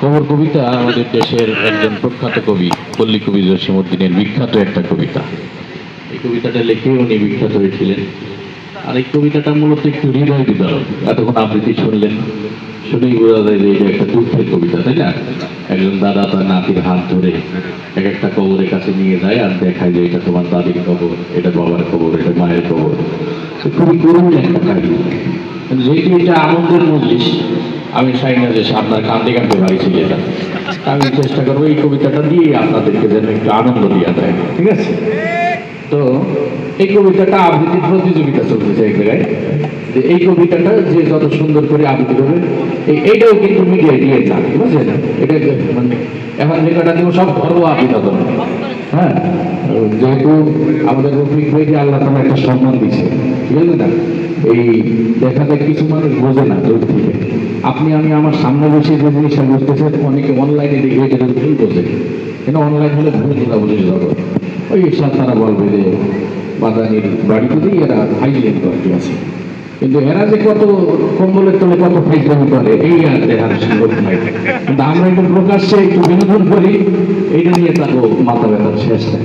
খবর কবিতা আমাদের দেশের একজন প্রখ্যাত কবি, পল্লী কবি জসিমুদ্দিনের বিখ্যাত একটা কবিতা। এই কবিতাটা লিখে উনি বিখ্যাত হয়েছিলেন। আর এই কবিতাটা মূলত একটু হৃদয় বিদারক। এতক্ষণ আবৃত্তি শুনলেন, শুনেই বোঝা যায় যে এটা একটা দুঃখের কবিতা, তাই না? একজন দাদা তার নাতির হাত ধরে এক একটা কবরের কাছে নিয়ে যায় আর দেখায় যে এটা তোমার দাদির কবর, এটা বাবার কবর, এটা মায়ের কবর। খুবই করুণ একটা কাহিনী। যেহেতু এটা আনন্দের মজলিস আমি চাই না যে আপনার কান্দে কান্দে বাড়ি চলে যান আমি চেষ্টা করব এই কবিতাটা দিয়ে আপনাদেরকে যেন একটু আনন্দ দিয়ে দেয় ঠিক আছে? তো এই কবিতাটা আবৃত্তির প্রতিযোগিতা চলতেছে এক জায়গায়। যে এই কবিতাটা যে যত সুন্দর করে আবৃত্তি করবে এইটাও কিন্তু মিডিয়ায় দিয়ে যান বুঝলেন এটা মানে এখন যেটা নিয়ে সব আবৃত্তি করবে হ্যাঁ? যেহেতু আমাদের রফিক ভাইকে আল্লাহ তালা একটা সম্মান দিচ্ছে ঠিক আছে না? এই দেখা যায় কিছু মানুষ বোঝে না দূর থেকে। আপনি, আমি আমার সামনে বসে যে জিনিসটা বুঝতেছেন অনেকে অনলাইনে দেখে এটা ভুল বোঝে কিন্তু অনলাইন হলে ভুল বোঝা বুঝে যাবে ওই সব তারা বলবে যে বাদানির বাড়িতে দিয়ে এরা ফাইলেন করতে আছে। কিন্তু এরা যে কত কম্বলের তলে কত ফাইজলামি করে, এই আর দেখার সুযোগ নাই। কিন্তু আমরা একটু প্রকাশ্যে একটু বিনোদন করি, এইটা নিয়ে তার মাথা ব্যথার শেষ নেই।